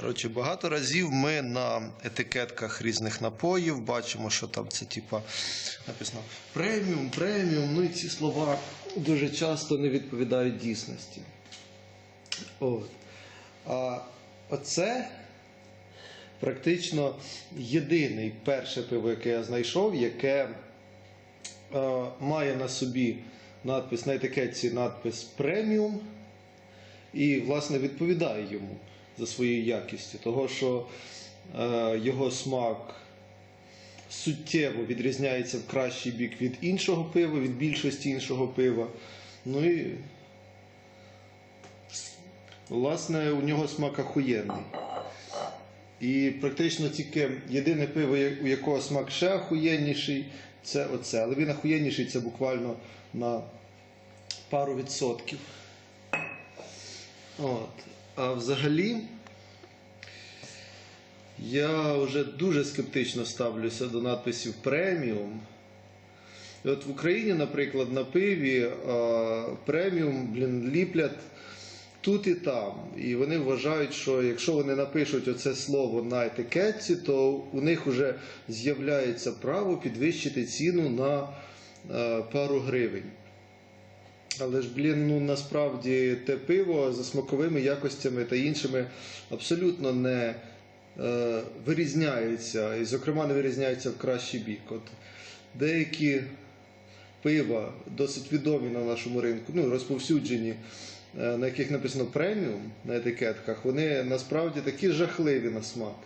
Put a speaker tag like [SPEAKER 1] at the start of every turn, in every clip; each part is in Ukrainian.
[SPEAKER 1] Коротше, багато разів ми на етикетках різних напоїв бачимо, що там це типа написано преміум, преміум. Ну і ці слова дуже часто не відповідають дійсності. От. А оце практично єдиний перше пиво, яке я знайшов, яке е, має на собі надпис на етикетці надпис преміум і, власне, відповідає йому за своєю якістю, того що е, його смак суттєво відрізняється в кращий бік від іншого пива, від більшості іншого пива. Ну і власне у нього смак ахуєнний. І практично тільки єдине пиво, у якого смак ще ахуєнніший, це оце. Але він ахуєнніший це буквально на пару відсотків. От. А взагалі, я вже дуже скептично ставлюся до надписів преміум. От в Україні, наприклад, на пиві а, преміум блін, ліплять тут і там. І вони вважають, що якщо вони напишуть оце слово на етикетці, то у них вже з'являється право підвищити ціну на е, пару гривень. Але ж, блін, ну насправді те пиво за смаковими якостями та іншими абсолютно не е, вирізняється, і, зокрема, не вирізняється в кращий бік. От деякі пива досить відомі на нашому ринку, ну, розповсюджені, е, на яких написано преміум на етикетках, вони насправді такі жахливі на смак.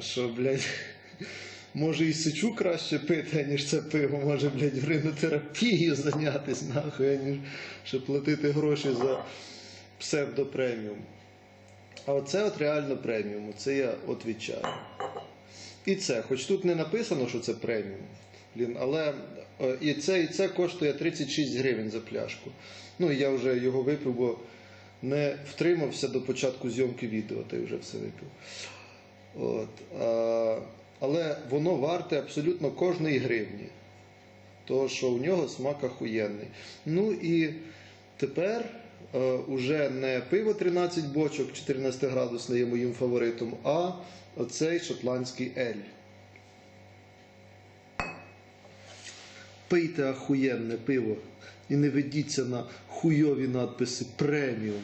[SPEAKER 1] Що, блядь, може і сичу краще пити, ніж це пиво, може, блядь, ринотерапією зайнятися, нахуй, ніж щоб платити гроші за псевдопреміум. А оце от реально преміум, це я от відчаю. І це, хоч тут не написано, що це преміум. Блін, але е, і це, і це коштує 36 гривень за пляшку. Ну, я вже його випив, бо не втримався до початку зйомки відео, та й вже все випив. От, а, але воно варте абсолютно кожної гривні. Тому що у нього смак ахуєнний. Ну і тепер уже не пиво 13 бочок 14 градусне є моїм фаворитом, а оцей шотландський ель. Пийте ахуєнне пиво і не ведіться на хуйові надписи преміум.